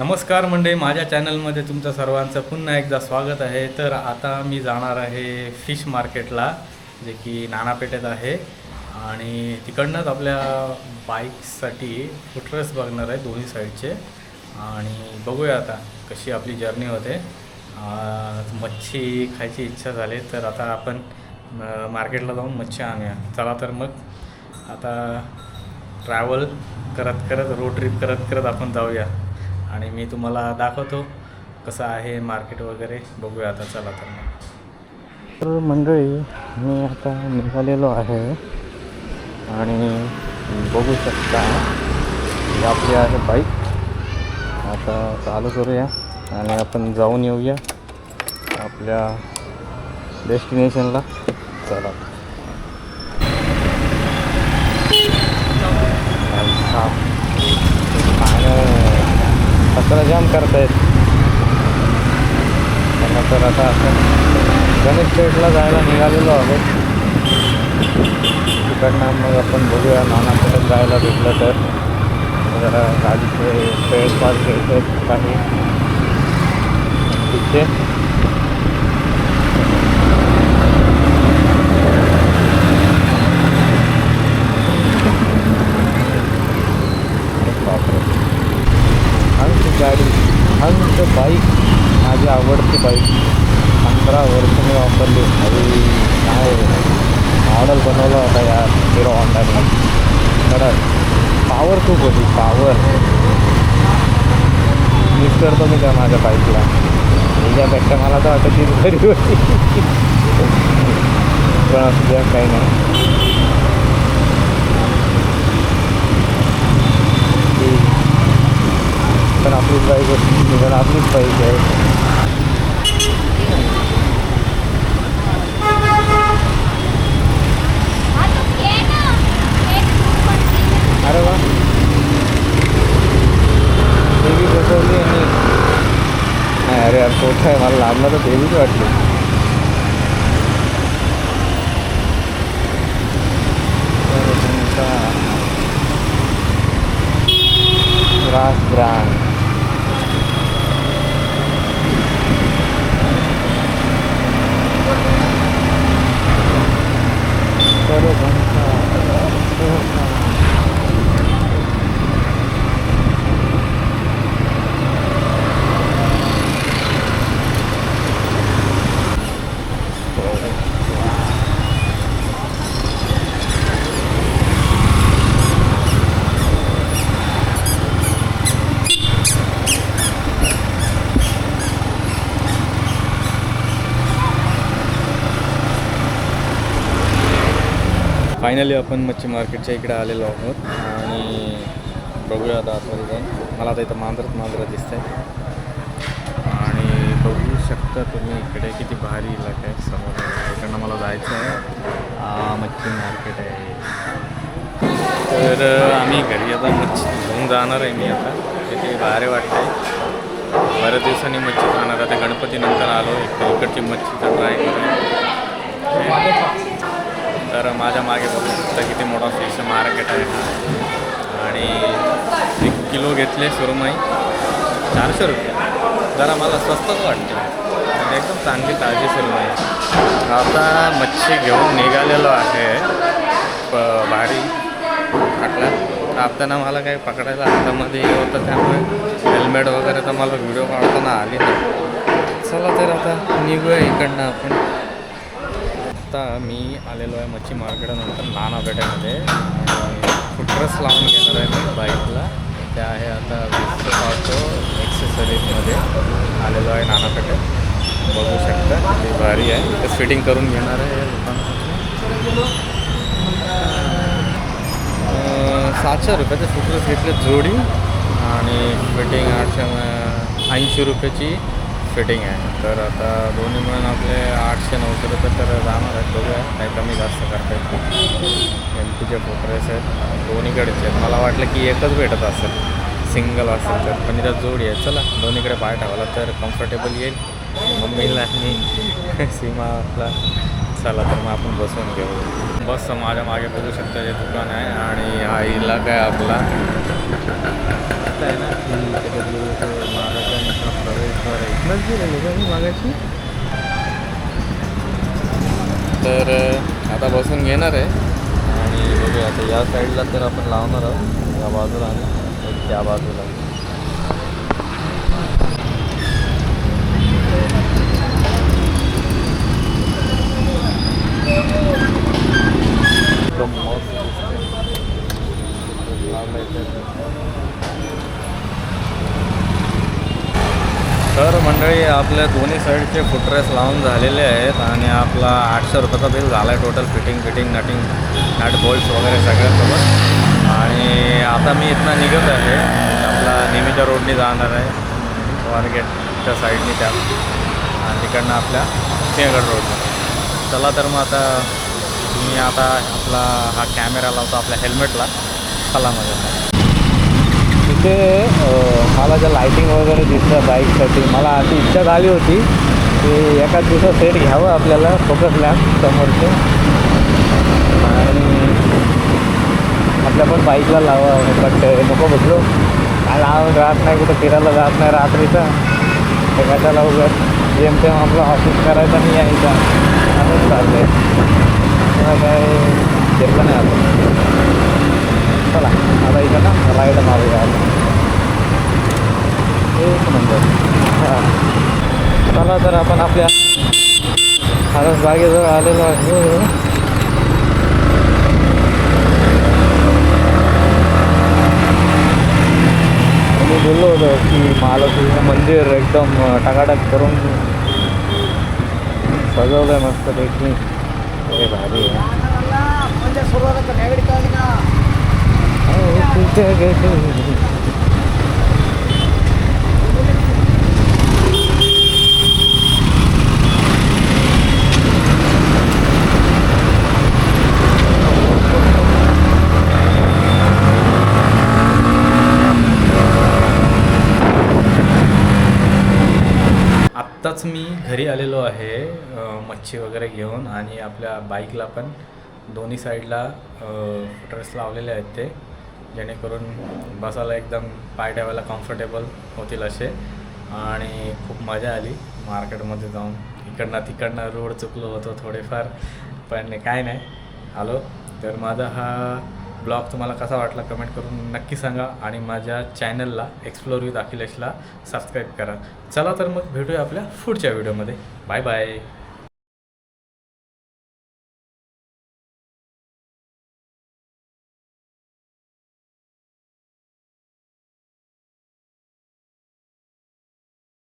नमस्कार मंडळी माझ्या चॅनलमध्ये तुमचं सर्वांचं पुन्हा एकदा स्वागत आहे. तर आता मी जाणार आहे फिश मार्केटला जे की नानापेठेत आहे. आणि तिकडनंच आपल्या बाईकसाठी फुटरेस बघणार आहे दोन्ही साईडचे. आणि बघूया आता कशी आपली जर्नी होते. मच्छी खायची इच्छा झाली तर आता आपण मार्केटला जाऊन मच्छी आणूया. चला तर मग आता ट्रॅव्हल करत करत रोड ट्रिप करत करत आपण जाऊया. आणि मी तुम्हाला दाखवतो कसं आहे मार्केट वगैरे. बघूया आता चला तर मग. तर मंडळी मी आता निघालेलो आहे आणि बघू शकता आपली आहे बाईक आता चालू करूया आणि आपण जाऊन येऊया आपल्या डेस्टिनेशनला चला. कचरा जाम करतायत. त्यांना तर आता आपण गणेश पेठला जायला निघालेलो आहोत. तिकडनं मग आपण बघूया नानाकडे जायला भेटलं तर. जरा गाडीचे पेळ पास घ्यायचं काही तिथे. खरंच पॉवर खूप होती पॉवर मिस करतो मी त्या माझ्या बाईकला याच्यापेक्षा मला तर आता तीच घरी होती. पण असू द्या काही नाही. पण आपलीच बाईक होती. पण आपलीच बाईक आहे. नाही अरे यार मोठं आहे मला लागला तर देवीच वाटली तर तुमचा रास ब्रांड तर तुमचा फायनली आपण मच्छी मार्केटच्या इकडे आलेलो आहोत आणि बघूया आता आतमध्ये जाऊन मला आता इथं मांजरत मांजरत दिसत आहे आणि बघू शकता तुम्ही इकडे किती भारी इलाका आहे समोर. इकडनं मला जायचं आहे. मच्छी मार्केट आहे. तर आम्ही घरी आता मच्छी घेऊन जाणार आहे मी आता. किती भारी वाटते बऱ्याच दिवसांनी मच्छी खाणार. आता गणपतीनंतर आलो. एक इकडची मच्छीचा ट्राय करू. तर माझ्या मागे बघू शकता किती मोठा फिश मार्केट आहे आणि एक किलो घेतले सुरमई. चारशे रुपये. जरा मला स्वस्तच वाटते. आणि एकदम चांगली ताजी सुरमई. आहे. आता मच्छी घेऊन निघालेलो आहे. प भारी. टाकला आपताना मला काही पकडायला हातामध्ये हे होतं त्यामुळे हेल्मेट वगैरे तर मला व्हिडिओ काढताना आली नाही. चला तर आता निघूया इकडनं आपण. आत्ता मी आलेलो आहे मच्छी मार्केटानंतर नाना पेठेमध्ये. फुटरस लावून घेणार आहे मी बाईकला. ते आहे आता पाहतो एक्सेसरीजमध्ये आलेलो आहे नाना पेठेत बघू शकता ते भारी आहे. ते फिटिंग करून घेणार आहे सातशे रुपयाचे फुटरस घेतले जोडी. आणि फिटिंग आठशे ऐंशी रुपयाची फिटिंग आहे. तर आता दोन्ही मिळून आपले आठशे नऊशे रुपये तर जाणार आहेत. बघूया. काही कमी जास्त करता येईल. एम पीचे फोटरेस आहेत. दोन्हीकडेचे आहेत. मला वाटलं की एकच भेटत असेल. सिंगल असेल तर. पण त्यात जोडी आहे. चला दोन्हीकडे पाय ठेवायला तर कम्फर्टेबल येईल. मम्मीला आणि सीमाला चला तर मग आपण बसून घेऊ. बस माझ्या मागे बघू शकता जे दुकान आहे. आणि हा इलाका आहे आपला आहे ना की त्याच्यातली तो महाराजांचा प्रवेशद्वार गेलेलो का? मी मागाशी. तर आता बसून घेणार आहे. आणि बघूया आता या साईडला तर आपण लावणार आहोत. या बाजूला आणि त्या बाजूला. तर मंडळी आपल्या दोन्ही साईडचे फुटरेस लावून झालेले आहेत आणि आपला आठशे रुपयाचा बिल झाला आहे टोटल फिटिंग फिटिंग नटिंग नट बोल्ट्स वगैरे सगळ्यासोबत. आणि आता मी इथनं निघत आहे. आपला नेहमीच्या रोडने जाणार आहे. स्वारगेटच्या साईडने त्या आणि तिकडनं आपल्या सिंहगड रोडला चला तर मग आता मी आता आपला हा कॅमेरा लावतो आपल्या हेल्मेटला चला माझ्या इथे मला ज्या लायटिंग वगैरे दिसतं बाईकसाठी मला अशी इच्छा झाली होती की एकाच दिवसात सेट घ्यावं आपल्याला फोकस लॅम्प समोरचे. आणि आपल्या पण बाईकला लावावं बट नको बसलो. काय लावून राहत नाही कुठं फिरायला जात नाही रात्रीचा. एखाद्याला कशाला उगत जेम आपलं ऑफिस करायचं आणि यायचा. असंच चाललं आहे काय फिरलं नाही आपण चला आता इथं ना राईड मारूया आपण एक नंबर हां चला तर आपण आपल्या खारस बागेजवळ आलेलो आहे मी बोललो होतो की महालक्ष्मीचं मंदिर एकदम टाकाटाक करून सजवलं आहे मस्त पैकी हे भारी आहे हो, तुझ्या घरी. आत्ताच मी घरी आलेलो आहे मच्छी वगैरे घेऊन आणि आपल्या बाईकला पण दोन्ही साईडला फुटरेस लावलेले आहेत ते. जेणेकरून बसायला एकदम पाय ठेवायला कम्फर्टेबल होतील असे. आणि खूप मजा आली मार्केटमध्ये जाऊन. इकडनं तिकडनं रोड चुकलो होतो थोडेफार पण काय नाही. आलो तर माझा हा ब्लॉग तुम्हाला कसा वाटला कमेंट करून नक्की सांगा आणि माझ्या चॅनलला एक्सप्लोर विथ अखिलेशला सबस्क्राईब करा. चला तर मग भेटूया आपल्या पुढच्या व्हिडिओमध्ये बाय बाय